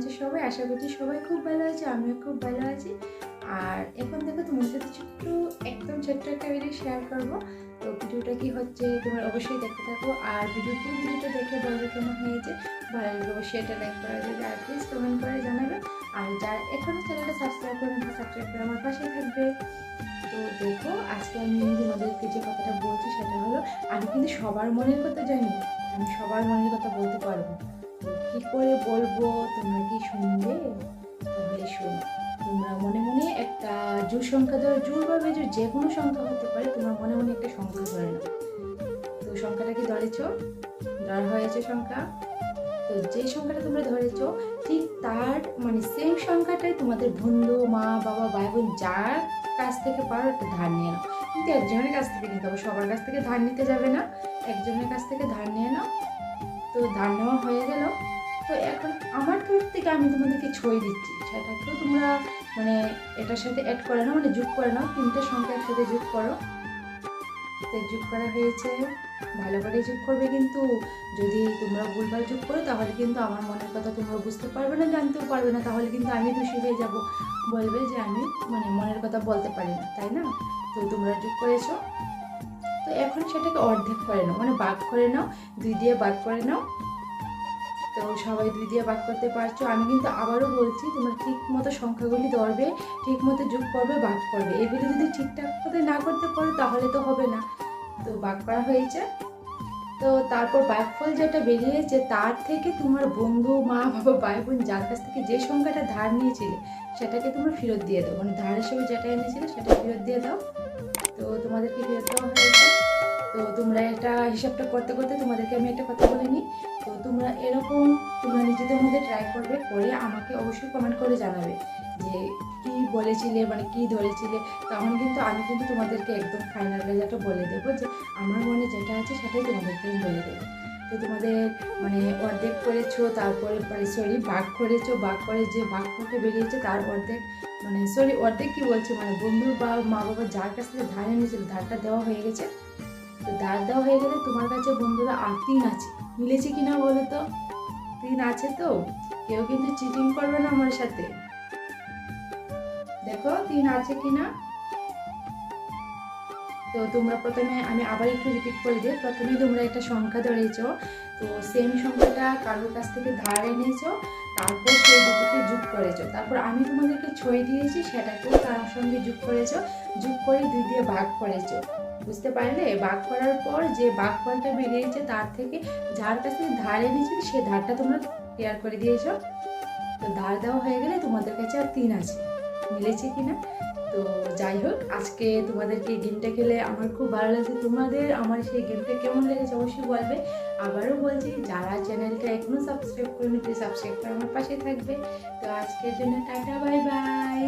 আছে সবাই? আশা করছি সবাই খুব ভালো আছে, আমিও খুব ভালো আছি। আর এখন দেখো তোমার সাথে ছোট্ট একদম ছোট্ট একটা ভিডিও শেয়ার করব। তো ভিডিওটা কি হচ্ছে তোমার অবশ্যই দেখতে থাকো। আর ভিডিও ফুল ভিডিওটা দেখে বলবে কেমন হয়েছে, ভালো লাগলে অবশ্যই এটা লাইক করা যাবে আর প্লিজ কমেন্ট করে জানাবে। আর যারা এখনও চ্যানেলটা সাবস্ক্রাইব করেন সাবস্ক্রাইব করে আমার পাশে থাকবে। তো দেখো, আজকে আমি তোমাদেরকে যে কথাটা বলছি, সেটা হলো, আমি কিন্তু সবার মনের কথা জানি, আমি সবার মনের কথা বলতে পারব। কী করে বলব? তোমরা কি শুনবে? তাহলে শোনো। তোমরা মনে মনে একটা জোর সংখ্যা ধরো জোর বা বেজোর যে কোনো সংখ্যা হতে পারে, তোমার মনে মনে একটা সংখ্যা ধরে নাও। তো সংখ্যাটা কি ধরেছ? ধরা হয়েছে সংখ্যা। তো যে সংখ্যাটা তোমরা ধরেছ, ঠিক তার মানে সেম সংখ্যাটাই তোমাদের বন্ধু, মা, বাবা ভাই বোন যার কাছ থেকে পারো একটা ধার নিয়ে নাও। কিন্তু একজনের কাছ থেকে নিতে হবে, সবার কাছ থেকে ধার নিতে যাবে না। একজনের কাছ থেকে ধার নিয়ে নাও। তো ধার নেওয়া হয়ে গেল। আমার থেকে আমি তোমাদেরকে ছই দিচ্ছি। সেটাকেও তোমরা মানে এটার সাথে অ্যাড করে নাও মানে যোগ করে নাও। তিনটে সংখ্যা একসাথে যোগ করো। যোগ করা হয়েছে। ভালো করে যোগ করবে কিন্তু। যদি তোমরা ভুলভাল যোগ করো, তাহলে কিন্তু আমার মনের কথা তোমরা বুঝতে পারবে না, জানতেও পারবে না। তাহলে কিন্তু আমি দোষী হয়ে যাব। বলবে যে আমি মানে মনের কথা বলতে পারি না, তাই না? তো তোমরা যোগ করেছ। তো এখন সেটাকে অর্ধেক করে নাও মানে ভাগ করে নাও, দুই দিয়ে ভাগ করে নাও। তো সবাই দুই দিয়ে ভাগ করতে পারছ। আমি কিন্তু আবারও বলছি, তোমরা ঠিক মতো সংখ্যাগুলি ধরবে ঠিক মতো যোগ করবে ভাগ করবে। এগুলি যদি ঠিকঠাক মতো না করতে পারো, তাহলে তো হবে না। তো ভাগ করা হয়েছে। তো তারপর ফল যেটা বেরিয়েছে, তার থেকে তোমার বন্ধু, মা, বাবা ভাই বোন যার কাছ থেকে যে সংখ্যাটা ধার নিয়েছিলে, সেটাকে তোমরা ফেরত দিয়ে দাও। মানে ধার হিসেবে যেটা এনেছিলে, সেটা ফেরত দিয়ে দাও। তো তোমাদেরকে ফেরত দেওয়া হয়েছে। তো তোমরা এটা হিসাবটা করতে করতে তোমাদেরকে আমি একটা কথা বলে নিই। তো তোমরা এরকম তোমরা নিজেদের মধ্যে ট্রাই করবে, করে আমাকে অবশ্যই কমেন্ট করে জানাবে যে কি বলেছিলে মানে কি ধরেছিলে। তখন কিন্তু, আমি কিন্তু তোমাদেরকে একদম ফাইনাল রেজাল্টটা বলে দেবো যে আমার মনে যেটা আছে সেটাই তোমাদেরকে বলে দেবো। তো তোমাদের মানে অর্ধেক করেছ, তারপরে সরি বাঘ করেছ বাঘ করে যে বাঘ করতে বেরিয়েছে তার অর্ধেক মানে সরি অর্ধেক কি বলছে? মানে বন্ধু বা মা বাবা যার কাছ থেকে ধার এনেছিল, ধারটা দেওয়া হয়ে গেছে। তো ধার দেওয়া হয়ে গেলে তোমার কাছে বন্ধুরা আর তিন আছে। মিলেছে কিনা বলো তো? দিন আছে তো, কেউ কিন্তু চিটিং করবে না আমার সাথে। দেখো তিন আছে কিনা? তো তোমরা প্রথমে আমি আবার একটু রিপিট করে দিই। প্রথমে তোমরা একটা সংখ্যা ধরেছো, তো সেম সংখ্যাটা কারোর কাছ থেকে ধার এনেছ, তারপর সেই দুটোকে যোগ করেছ। তারপর আমি তোমাদেরকে ছয় দিয়েছি, সেটাকেও তার সঙ্গে যোগ করেছ, যোগ করে দুই দিয়ে ভাগ করেছ। বুঝতে পারলে? ভাগ করার পর যে ভাগ ফলটা বেরিয়েছে তার থেকে যার কাছে ধার এনেছি, সে ধারটা তোমরা ক্লিয়ার করে দিয়েছ। তো ধার দেওয়া হয়ে গেলে তোমাদের কাছে আর তিন আছে। মিলেছে কিনা? তো যাই হোক, আজকে তোমাদেরকে গেমটা খেলে আমার খুব ভালো লাগছে। তোমাদের আমার সেই গেমটা কেমন লেগেছে অবশ্যই বলবে। আবারও বলছি, যারা চ্যানেলটা এখনও সাবস্ক্রাইব করে নিতে সাবস্ক্রাইব করে আমার পাশে থাকবে। তো আজকের জন্য টাটা বাই বাই